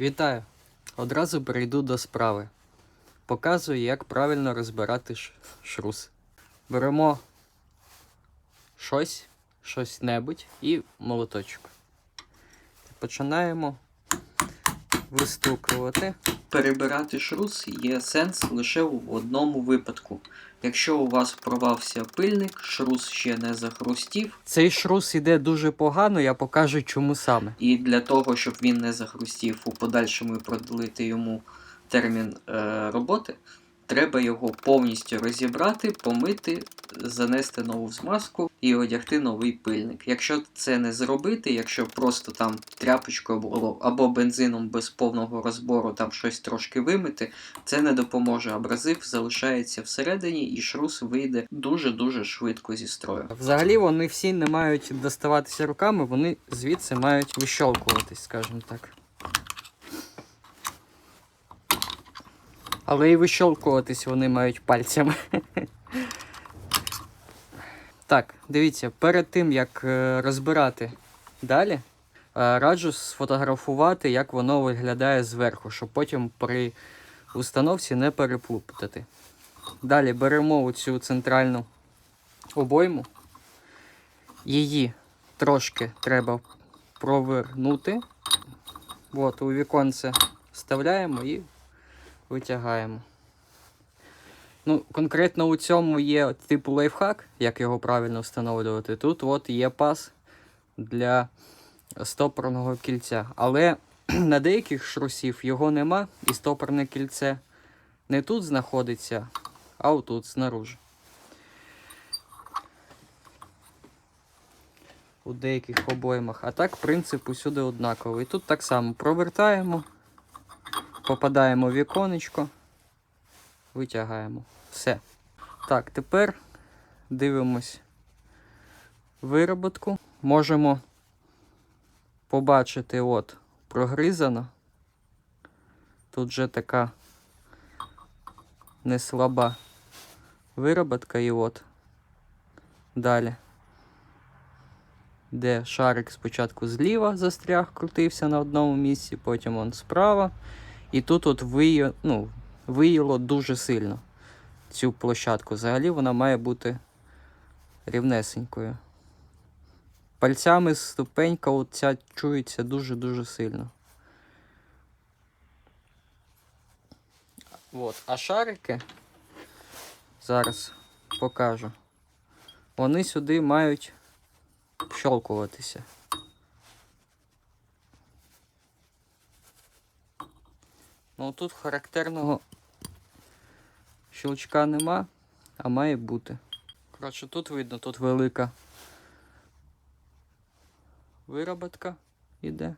Вітаю! Одразу перейду до справи. Показую, як правильно розбирати шрус. Беремо щось, щось небудь і молоточок. Починаємо вистукувати. Перебирати шрус є сенс лише в одному випадку. Якщо у вас порвався пильник, шрус ще не захрустів. Цей шрус іде дуже погано, я покажу чому саме. І для того, щоб він не захрустів у подальшому і проділити йому термін е, роботи, треба його повністю розібрати, помити, занести нову змазку і одягти новий пильник. Якщо це не зробити, якщо просто там тряпочкою або, бензином без повного розбору там щось трошки вимити, це не допоможе. Абразив залишається всередині і шрус вийде дуже-дуже швидко зі строю. Взагалі вони всі не мають доставатися руками, вони звідси мають вищолкуватись, скажімо так. Але і вищолкуватись вони мають пальцями. Так, дивіться, перед тим як е, розбирати далі, е, раджу сфотографувати, як воно виглядає зверху, щоб потім при установці не переплутати. Далі беремо цю центральну обойму. Її трошки треба провернути. От, у віконце вставляємо і витягаємо. Ну, конкретно у цьому є типу лайфхак, як його правильно встановлювати. Тут от є пас для стопорного кільця. Але на деяких шрусів його нема, і стопорне кільце не тут знаходиться, а отут знаружи. У деяких обоймах. А так принцип усюди однаковий. Тут так само провертаємо, попадаємо в віконечко, витягаємо. Все. Так, тепер дивимось вироботку. Можемо побачити, от, прогризано. Тут вже така не слаба вироботка, і от далі. Де шарик спочатку зліва застряг, крутився на одному місці, потім он справа. І тут от виє, ну, виїло дуже сильно цю площадку. Взагалі вона має бути рівнесенькою. Пальцями ступенька оця чується дуже-дуже сильно. От. А шарики зараз покажу. Вони сюди мають щолкуватися. Ну тут характерного щелчка нема, а має бути. Коротше, тут видно, тут велика вироботка іде.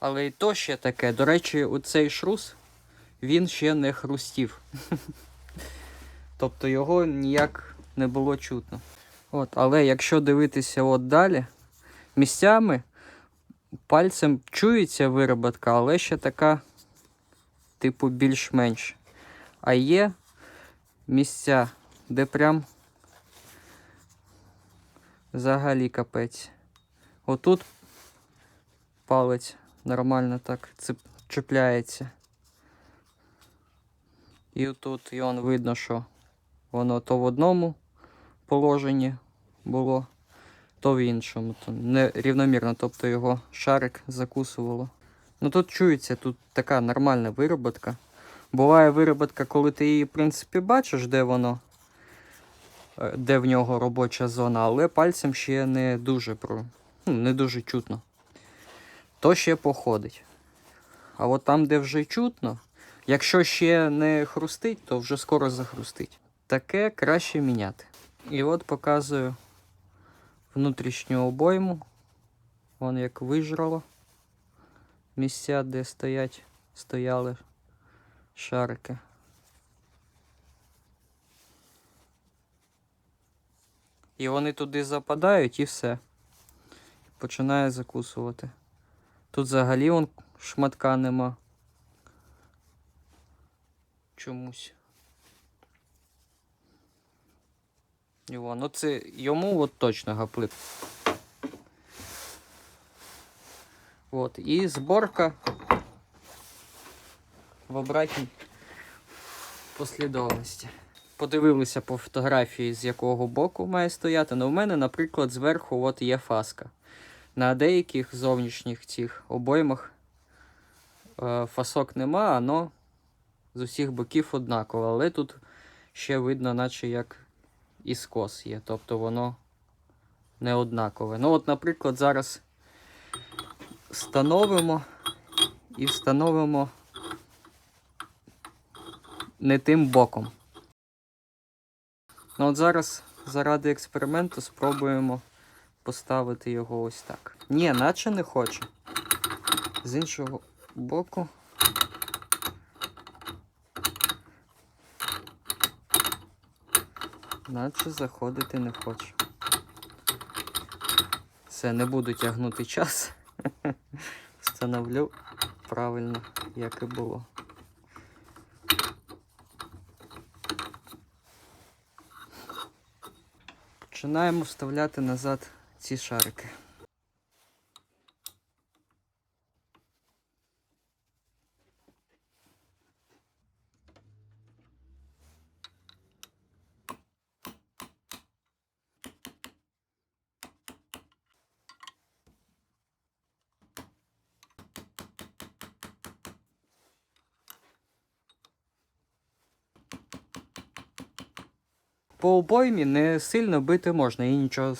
Але і то ще таке. До речі, оцей шрус, він ще не хрустів. тобто його ніяк не було чутно. От, але якщо дивитися от далі, місцями пальцем чується вироботка, але ще така, типу, більш-менш. А є місця, де прям взагалі капець. Отут палець нормально так чіпляється. І отут і он видно, що воно то в одному положенні було, то в іншому. То нерівномірно, тобто його шарик закусувало. Ну тут чується, тут така нормальна вироботка. Буває вироботка, коли ти її, в принципі, бачиш, де воно, е, де в нього робоча зона, але пальцем ще не дуже про, ну, не дуже чутно. То ще походить. А от там, де вже чутно, якщо ще не хрустить, то вже скоро захрустить. Таке краще міняти. І от показую внутрішню обойму. Вон як вижрало. Місця, де стоять, стояли шарики. І вони туди западають і все. Починає закусувати. Тут взагалі он шматка нема. Чомусь. Його, ну це йому от точно гаплик. От. І зборка в обратній послідовності. Подивилися по фотографії, з якого боку має стояти. Ну, в мене, наприклад, зверху от є фаска. На деяких зовнішніх цих обоймах е, фасок нема, ано з усіх боків однаково. Але тут ще видно, наче як і скос є. Тобто воно не однакове. Ну, от, наприклад, зараз встановимо і встановимо не тим боком. Ну от зараз заради експерименту спробуємо поставити його ось так. Ні, наче не хоче. З іншого боку. Наче заходити не хоче. Все, не буду тягнути час. Встановлю правильно, як і було. Починаємо вставляти назад ці шарики. По обоймі не сильно бити можна і нічого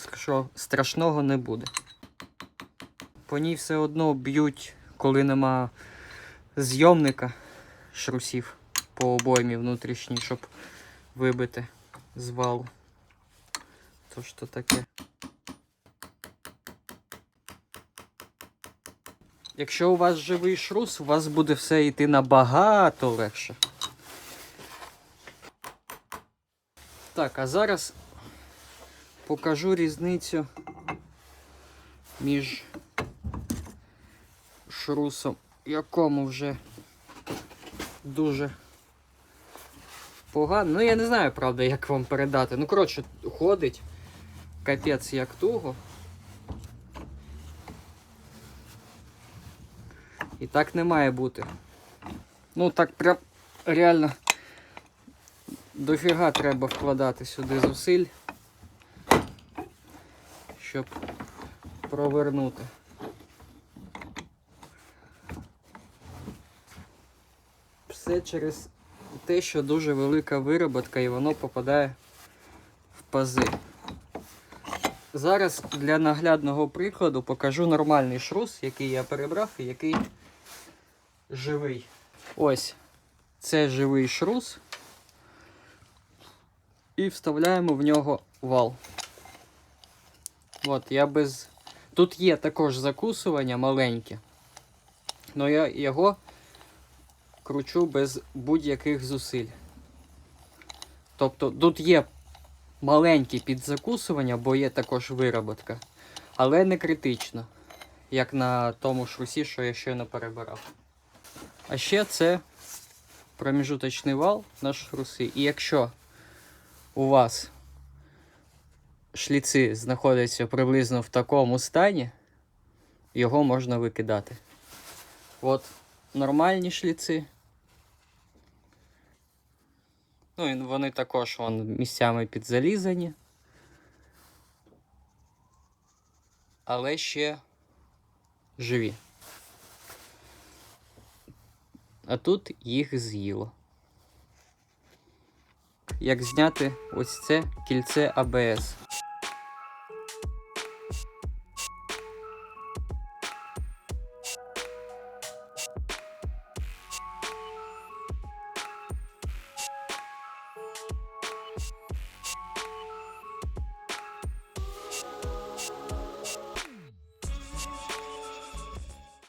страшного не буде. По ній все одно б'ють, коли нема зйомника шрусів по обоймі внутрішній, щоб вибити з валу. То що таке. Якщо у вас живий шрус, у вас буде все йти набагато легше. Так, а зараз покажу різницю між шрусом, якому вже дуже погано. Ну, я не знаю, правда, як вам передати. Ну, коротше, ходить капець як туго. І так не має бути. Ну, так прям реально дофіга треба вкладати сюди зусиль, щоб провернути. Все через те, що дуже велика вироботка і воно попадає в пази. Зараз для наглядного прикладу покажу нормальний шрус, який я перебрав і який живий. Ось це живий шрус і вставляємо в нього вал. От, я без. Тут є також закусування маленьке, але я його кручу без будь-яких зусиль. Тобто тут є маленьке підзакусування, бо є також вироботка, але не критично, як на тому шрусі, що я щойно перебирав. А ще це проміжуточний вал на шруси. І якщо у вас шліци знаходяться приблизно в такому стані, його можна викидати. От нормальні шліци. Ну і вони також вон, місцями підзалізані. Але ще живі. А тут їх з'їло як зняти ось це кільце АБС.